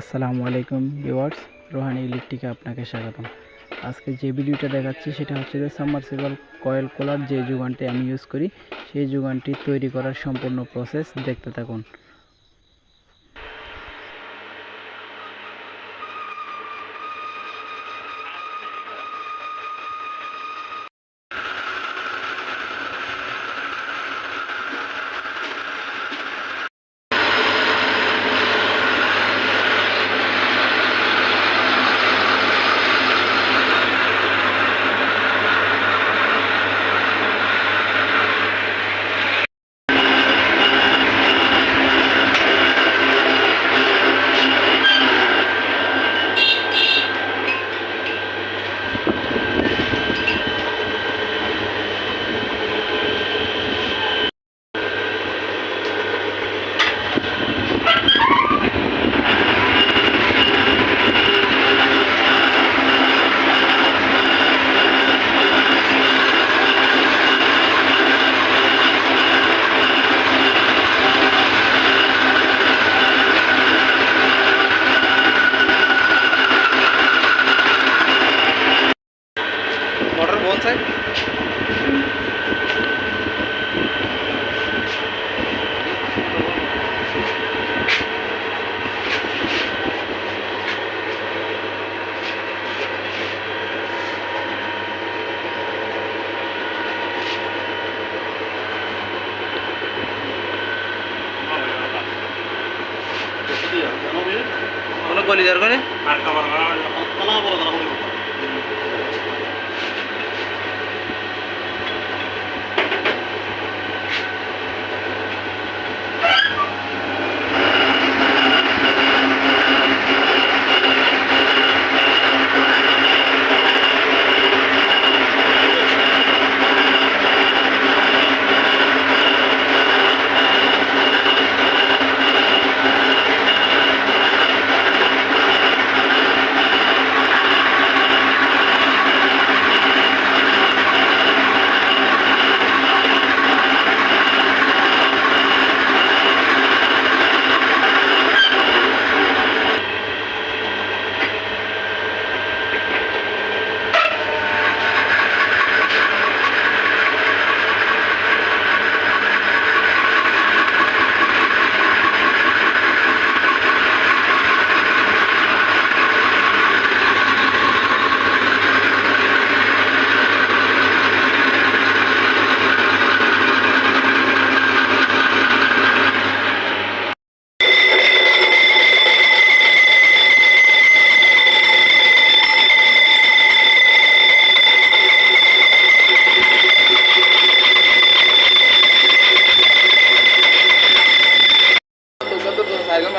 আসসালামু আলাইকুম ভিউয়ার্স, রোহানি ইলেকট্রিকে আপনাকে স্বাগতম। আজকে যে ভিডিওটা দেখাচ্ছি সেটা হচ্ছে যে সাবমার্সিবল কয়েল কোলার যে যোগানটি আমি ইউজ করি, সেই যোগানটি তৈরি করার সম্পূর্ণ প্রসেস দেখতে থাকুন। কোনো কলিজার করে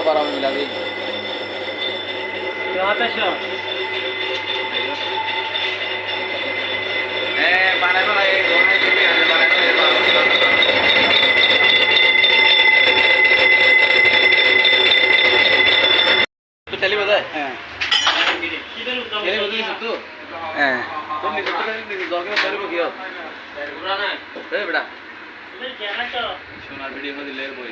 পারা মিলা দিই। হ্যাঁ বানাই বানাই বানাই দিবি আগে বানাই তো চলি বোধহয় হ্যাঁ। এই বদলি তো? হ্যাঁ। তোর নিজে তো নিজে দরকার চলিব কি হবে এই বেটা। সোনার ভিডিও দিলে বই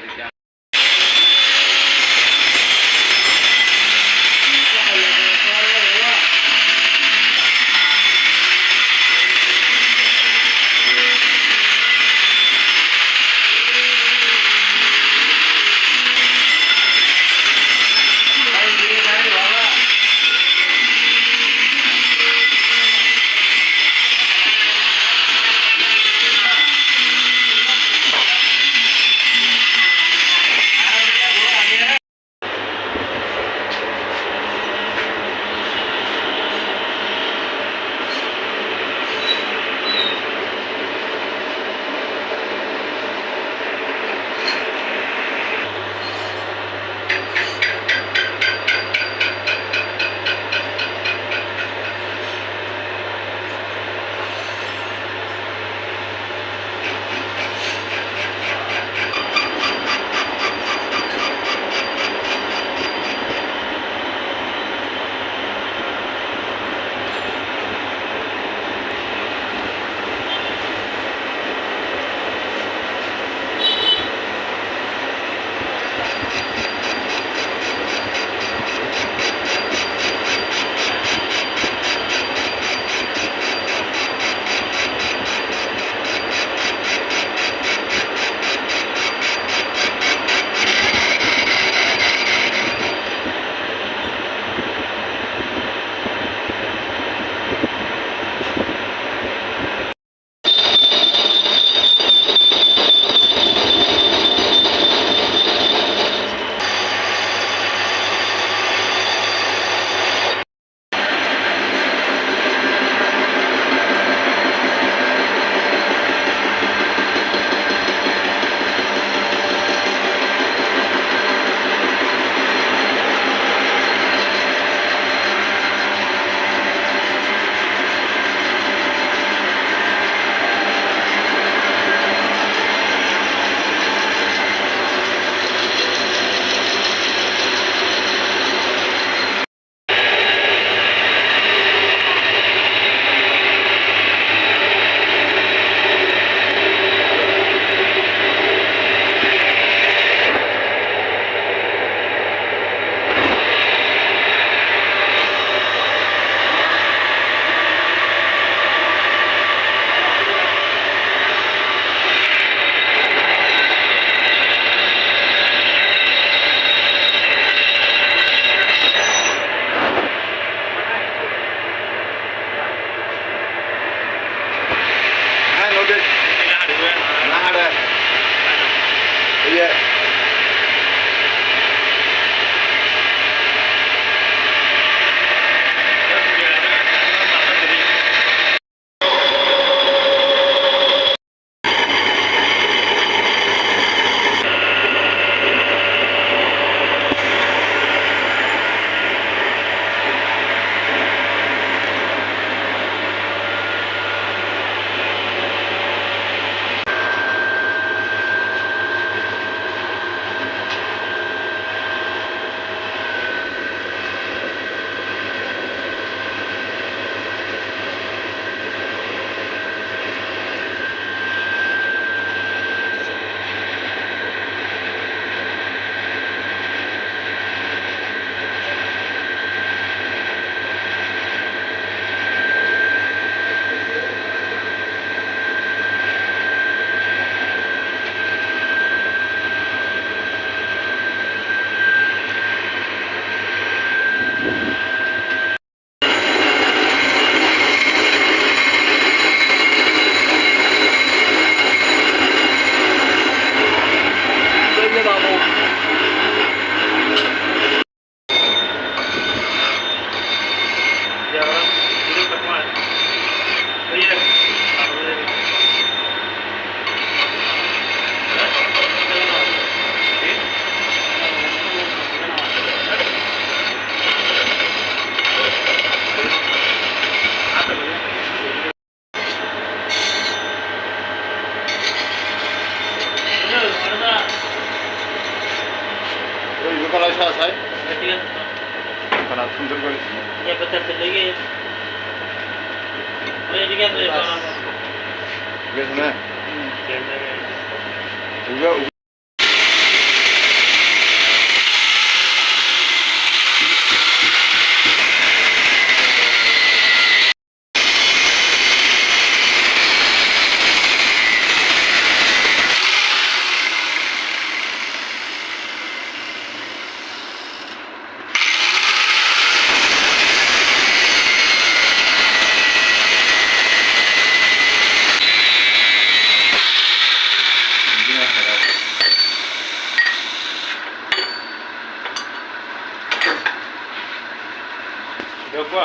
ડોકો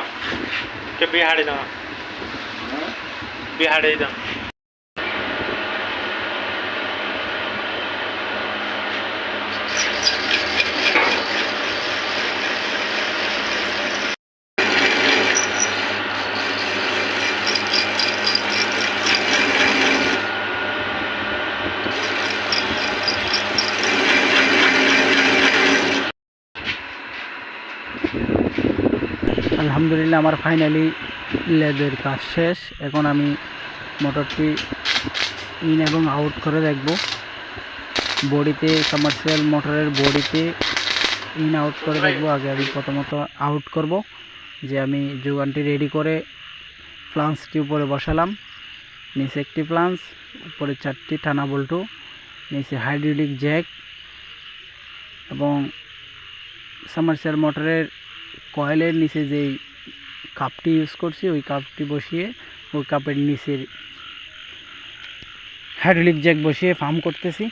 કે. બિહાડી દઉં બિહાડી દઉં আলহামদুলিল্লাহ, আমার ফাইনালি লেদের কাজ শেষ। এখন আমি মোটরটি ইন এবং আউট করে দেখব। বডিতে কমার্শিয়াল মোটরের বডিতে ইন আউট করে দেখব। আগে আমি প্রথমত আউট করব, যে আমি যোগানটি রেডি করে ফ্লান্সটি উপরে বসালাম। নিচে একটি ফ্লান্স উপরে চারটি টানা বল্টু, নিচে হাইড্রোলিক জ্যাক এবং সামার্শিয়াল মোটরের কয়েলের নিচে যেই কাপটি ইউজ করছি, ওই কাপটি বসিয়ে, ওই কাপের নিচের হাইড্রোলিক জ্যাক বসিয়ে ফার্ম করতেছি।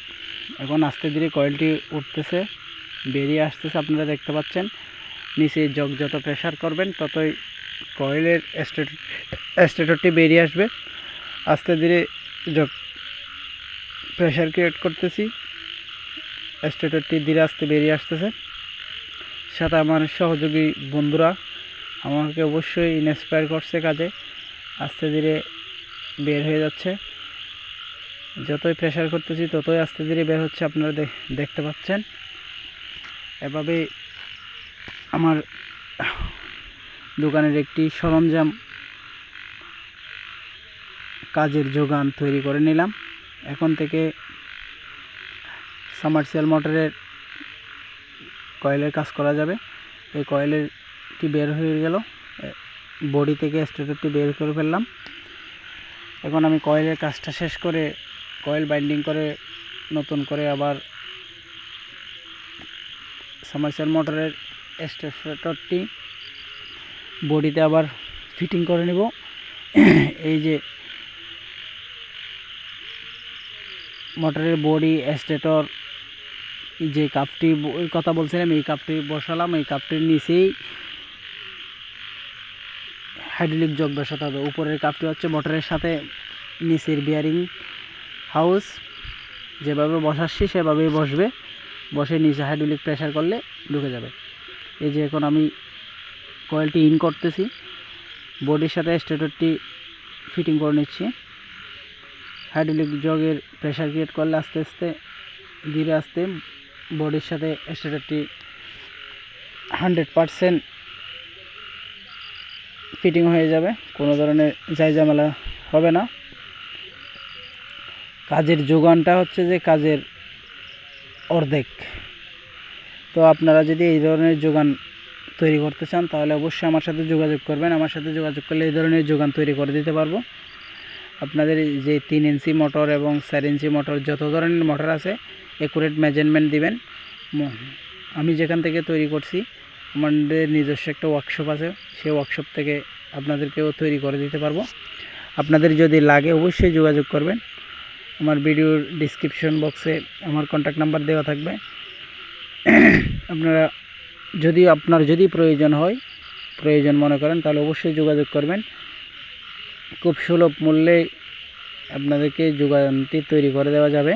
এখন আস্তে ধীরে কয়েলটি উঠতেছে, বেরিয়ে আসতেছে, আপনারা দেখতে পাচ্ছেন। নিচে জগ যত প্রেশার করবেন, ততই কয়েলের স্টেটরটি বেরিয়ে আসবে। আস্তে ধীরে জগ প্রেশার ক্রিয়েট করতেছি স্টেটরটি ধীরে আস্তে বেরিয়ে আসতেছে। সাথে আমার সহযোগী বন্ধুরা আমাকে অবশ্যই ইন্সপায়ার করছে কাজে। আস্তে ধীরে বের হয়ে যাচ্ছে। যতই প্রেশার করতেছি, ততই আস্তে ধীরে বের হচ্ছে আপনারা দেখতে পাচ্ছেন। এভাবে আমার দোকানের একটি সরঞ্জাম কাজের যোগান তৈরি করে নিলাম। এখন থেকে সামার্সিয়াল মোটরের কয়েলের কাজ করা যাবে। এই কয়েলেরটি বের হয়ে গেল। বডি থেকে স্টেটরটি বের করে ফেললাম। এখন আমি কয়েলের কাজটা শেষ করে কয়েল বাইন্ডিং করে নতুন করে আবার সামার্সিয়াল মোটরের স্টেটরটি বডিতে আবার ফিটিং করে নেব। এই যে মোটরের বডি স্টেটর যে কাপটি কথা বলছিলাম, এই কাপটি বসালাম, এই কাপটির নিচেই হাইড্রোলিক জগ বসাতে হবে। উপরের কাপটি হচ্ছে মোটরের সাথে নিচের বিয়ারিং হাউস যেভাবে বসাচ্ছি, সেভাবেই বসবে। বসে নিচে হাইড্রোলিক প্রেশার করলে ঢুকে যাবে। এই যে এখন আমি কয়েলটি ইন করতেছি। বডির সাথে স্টেটরটি ফিটিং করে নিচ্ছি। হাইড্রোলিক জগের প্রেশার ক্রিয়েট করলে আস্তে আস্তে, ধীরে আস্তে বডির সাথে স্টেটারটি হান্ড্রেড পারসেন্ট ফিটিং হয়ে যাবে। কোনো ধরনের জায়জামেলা হবে না। কাজের যোগানটা হচ্ছে যে কাজের অর্ধেক। তো আপনারা যদি এই ধরনের যোগান তৈরি করতে চান, তাহলে অবশ্যই আমার সাথে যোগাযোগ করবেন। আমার সাথে যোগাযোগ করলে এই ধরনের যোগান তৈরি করে দিতে পারব। আপনাদের যে তিন ইঞ্চি মোটর এবং চার ইঞ্চি মোটর, যত ধরনের মোটর আছে একুরেট মেজারমেন্ট দিবেন। আমি যেখান থেকে তৈরি করছি, আমাদের নিজস্ব একটা ওয়ার্কশপ আছে, সেই ওয়ার্কশপ থেকে আপনাদেরকেও তৈরি করে দিতে পারব। আপনাদের যদি লাগে অবশ্যই যোগাযোগ করবেন। আমার ভিডিওর ডিসক্রিপশন বক্সে আমার কন্ট্যাক্ট নাম্বার দেওয়া থাকবে। আপনারা যদি আপনার যদি প্রয়োজন হয়, প্রয়োজন মনে করেন, তাহলে অবশ্যই যোগাযোগ করবেন। খুব সুলভ মূল্যে আপনাদেরকে যোগানটি তৈরি করে দেওয়া যাবে।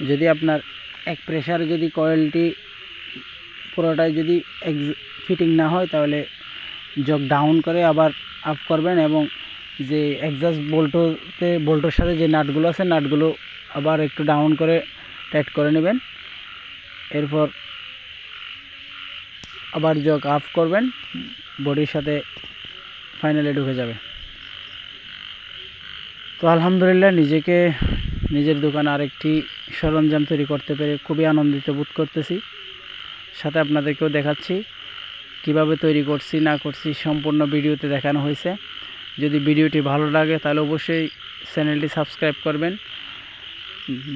যদি আপনার এক প্রেশারে যদি কয়েলটি পুরোটাই যদি এক ফিটিং না হয়, তাহলে জগ ডাউন করে আবার আপ করবেন এবং যে এক্সাস্ট বোল্টোতে বোল্টোর সাথে যে নাটগুলো আছে নাটগুলো আবার একটু ডাউন করে টাইট করে নেবেন। এরপর আবার জগ আপ করবেন বডির সাথে ফাইনালে ঢুকে যাবে। তো আলহামদুলিল্লাহ, নিজেকে, নিজের দোকানে আরেকটি সরঞ্জাম তৈরি করতে পেরে খুবই আনন্দিত বোধ করতেছি। সাথে আপনাদেরকেও দেখাচ্ছি কীভাবে তৈরি করছি, না করছি সম্পূর্ণ ভিডিওতে দেখানো হয়েছে। যদি ভিডিওটি ভালো লাগে তাহলে অবশ্যই চ্যানেলটি সাবস্ক্রাইব করবেন,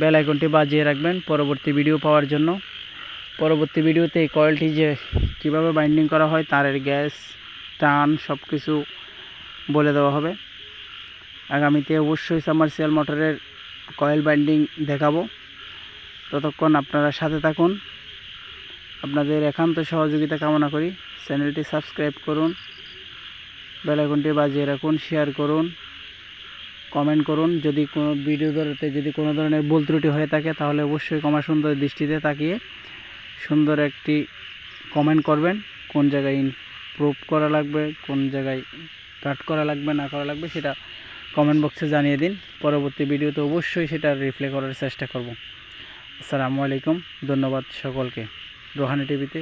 বেল আইকনটি বাজিয়ে রাখবেন পরবর্তী ভিডিও পাওয়ার জন্য। পরবর্তী ভিডিওতে এই কয়েলটি যে কীভাবে বাইন্ডিং করা হয় তারের গ্যাস, টান সব কিছু বলে দেওয়া হবে। আগামীতে অবশ্যই সামারসিয়াল মোটরের কয়েল বাইন্ডিং দেখাবো। ততক্ষণ আপনারা সাথে থাকুন। আপনাদের একান্ত সহযোগিতা কামনা করি। চ্যানেলটি সাবস্ক্রাইব করুন। বেলাইকনটি বাজিয়ে রাখুন, শেয়ার করুন, কমেন্ট করুন। যদি কোনো ভিডিও ধরতে যদি কোনো ধরনের ভুল ত্রুটি হয়ে থাকে, তাহলে অবশ্যই কমা সুন্দর দৃষ্টিতে তাকিয়ে সুন্দর একটি কমেন্ট করবেন। কোন জায়গায় ইমপ্রুভ করা লাগবে, কোন জায়গায় কাট করা লাগবে, না করা লাগবে, সেটা কমেন্ট বক্সে জানিয়ে দিন। পরবর্তী ভিডিওতে অবশ্যই সেটা রিপ্লাই করার চেষ্টা করব। আসসালামু আলাইকুম ধন্যবাদ সকলকে। রোহানি টিভিতে